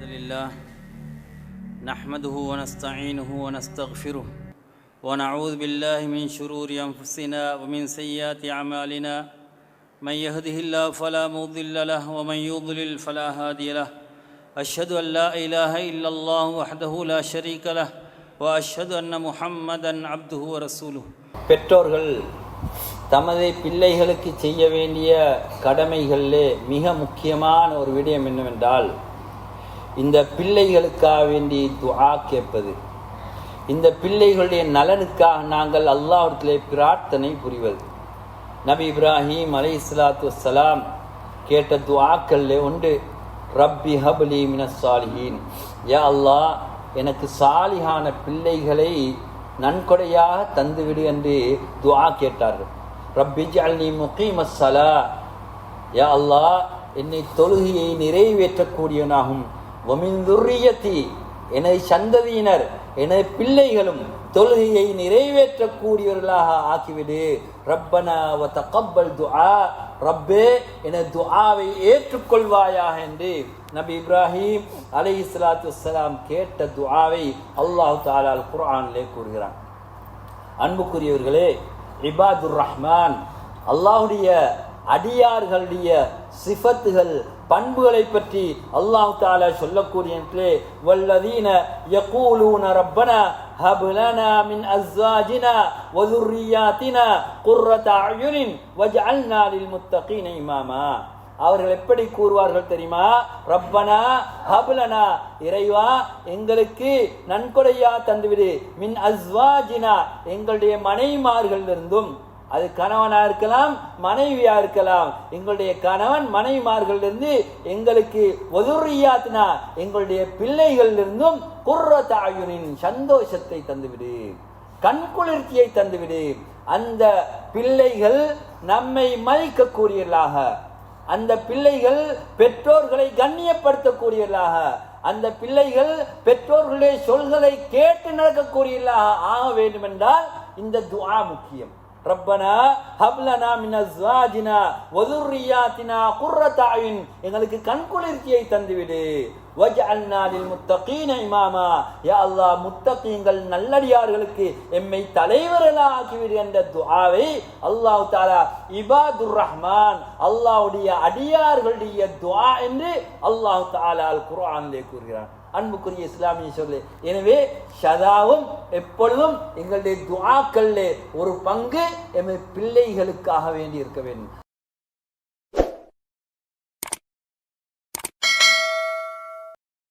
الحمد لله نحمده ونستعينه ونستغفره ونعوذ بالله من شرور أنفسنا ومن سيئات أعمالنا من يهده الله فلا مضل له ومن يضلل فلا هادي له أشهد أن لا إله إلا الله وحده لا شريك له وأشهد أن محمدا عبده ورسوله பெற்றோர்கள் தமது பிள்ளைகளுக்கு செய்ய வேண்டிய கடமைகளிலே மிக முக்கியமான ஒரு விடயம் என்னவென்றால் இந்த பிள்ளைகளுக்காக வேண்டி துஆ கேட்பது. இந்த பிள்ளைகளுடைய நலனுக்காக நாங்கள் அல்லாஹிடத்திலே பிரார்த்தனை புரிவது. நபி இப்ராஹிம் அலை இஸ்லாத்து வஸ்ஸலாம் கேட்ட துஆக்கள்ல உண்டு ரப்பி ஹபலி மினஸ் சாலிஹீன். யா அல்லாஹ் எனக்கு சாலிஹான பிள்ளைகளை நன்கொடையாக தந்துவிடு என்று துஆ கேட்டார்கள். ரப்பி ஜல்லி முகீமஸ் ஸலா யா அல்லாஹ் என்னை தொழுகையை நிறைவேற்றக்கூடியவனாகும். ஒமிந்துரியத்தி எனது சந்ததியினர் எனது பிள்ளைகளும் தொழுகையை நிறைவேற்றக்கூடியவர்களாக ஆக்கிவிடு. ரப்பனா வ துஆ. ரப்பே எனது துஆவை ஏற்றுக்கொள்வாயாக என்று நபி இப்ராஹிம் அலைஹி இஸ்லாத்து வலாம் கேட்ட துஆவை அல்லாஹ் தாலால் குர்ஆனிலே கூறுகிறான். அன்புக்குரியவர்களே இபாதுர் ரஹ்மான் அல்லாஹுடைய அடியார்களுடைய சிஃபத்துகள் பண்புகளை பற்றி அல்லாஹ் தாலா சொல்லக்கூடிய வல்லதீன யகூலூன ரப்பனா ஹப் லனா மின் அஸ்வாஜினா வ ذُرِّيَّاتِنَا قُرَّةَ أَعْيُنٍ وَاجْعَلْنَا لِلْمُتَّقِينَ இமாமா அவர்கள் எப்படி கூறுவார்கள் தெரியுமா ரப்பனா ஹபுலனா இறைவா எங்களுக்கு நன்கொடையா தந்துவிடு மின் அஸ்வாஜினா எங்களுடைய மனைமார்களிலிருந்தும் அது கணவனா இருக்கலாம் மனைவியா இருக்கலாம் எங்களுடைய கணவன் மனைவிமார்களிலிருந்து எங்களுக்கு ஒதுரியாத்தினா எங்களுடைய பிள்ளைகளிலிருந்தும் குர்ரத்தாயுனின் சந்தோஷத்தை தந்துவிடு. கண்குளிர்ச்சியை தந்துவிடு. அந்த பிள்ளைகள் நம்மை மதிக்கக்கூடியவர்களாக. அந்த பிள்ளைகள் பெற்றோர்களை கண்ணியப்படுத்தக்கூடியவர்களாக. அந்த பிள்ளைகள் பெற்றோர்களுடைய சொல்களை கேட்டு நடக்கக்கூடியவர்களாக ஆக வேண்டும் என்றால் இந்த துவா முக்கியம். ரப்பனா ஹப்லனா மின் அஸ்வாஜினா வதுர்ரியாத்தினா குர்ரத அயுன் எங்களுக்கு கண்குளிர்ச்சியை தந்துவிடு. வஜ்அல்னா லில் முத்தகீன இமாமா. யா அல்லாஹ் முத்தகீங்கள் நல்லடியார்களுக்கு எம்மை தலைவர்களாக ஆக்கிவிடு என்ற துஆவை அல்லாஹ் தஆலா இபாதுர் ரஹ்மான் அல்லாஹ்வுடைய அடியார்களுடைய துஆ என்று அல்லாஹ் தஆலா அல் குர்ஆனிலே கூறுகிறான். அன்புக்குரிய இஸ்லாமிய சொல்லு எனவே ஷதாவும் எப்பொழுதும் எங்களுடைய துவாக்கல்ல ஒரு பங்கு எமது பிள்ளைகளுக்காக வேண்டி இருக்க வேண்டும்.